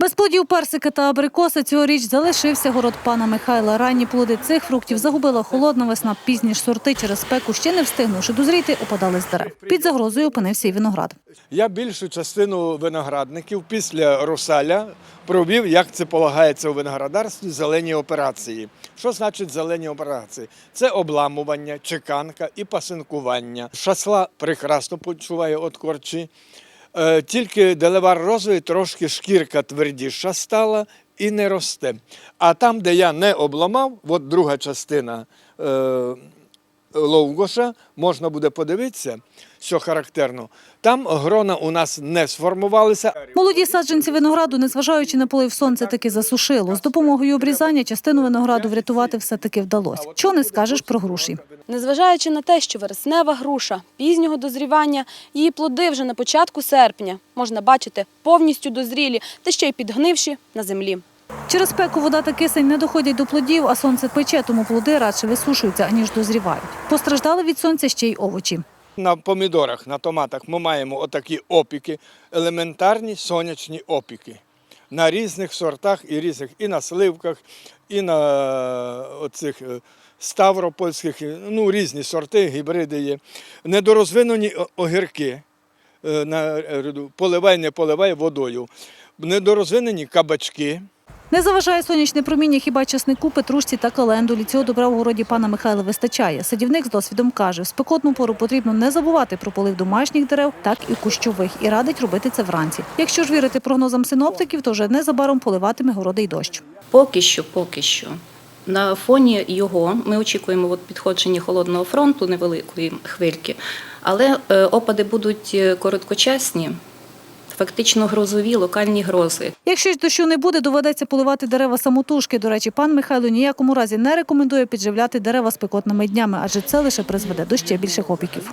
Без плодів персики та абрикоси цьогоріч залишився город пана Михайла. Ранні плоди цих фруктів загубила холодна весна. Пізні ж сорти через спеку ще не встигнувши дозріти, опадали з дерев. Під загрозою опинився і виноград. Я більшу частину виноградників після русаля провів, як це полагається у виноградарстві, зелені операції. Що значить зелені операції? Це обламування, чеканка і пасинкування. Шасла прекрасно почуває от корчі. Е, Тільки делевар розовий, трошки шкірка твердіша стала і не росте. А там, де я не обламав, от друга частина е, Ловгоша, можна буде подивитися, що характерно. Там грона у нас не сформувалися. Молоді саджанці винограду, незважаючи на полив сонце, таки засушило. З допомогою обрізання частину винограду врятувати все-таки вдалося. Чого не скажеш про груші? Незважаючи на те, що вереснева груша пізнього дозрівання, її плоди вже на початку серпня можна бачити повністю дозрілі та ще й підгнивші на землі. Через спеку вода та кисень не доходять до плодів, а сонце пече, тому плоди радше висушуються, аніж дозрівають. Постраждали від сонця ще й овочі. На помідорах, на томатах ми маємо отакі опіки, елементарні сонячні опіки. На різних сортах і різних, і на сливках, і на оцих е, ставропольських, е, ну різні сорти, гібриди є. Недорозвинені огірки. е, поливай, не поливай водою. Недорозвинені кабачки. Не заважає сонячне проміння хіба часнику, петрушці та календулі. Цього добра в городі пана Михайла вистачає. Садівник з досвідом каже, в спекотну пору потрібно не забувати про полив домашніх дерев, так і кущових, і радить робити це вранці. Якщо ж вірити прогнозам синоптиків, то вже незабаром поливатиме городи й дощ. Поки що, поки що. На фоні його ми очікуємо от підходження холодного фронту, невеликої хвильки, але е, опади будуть е, короткочасні, фактично грозові, локальні грози. Якщо ж дощу не буде, доведеться поливати дерева самотужки. До речі, пан Михайло ніякому разі не рекомендує підживляти дерева спекотними днями, адже це лише призведе до ще більших опіків.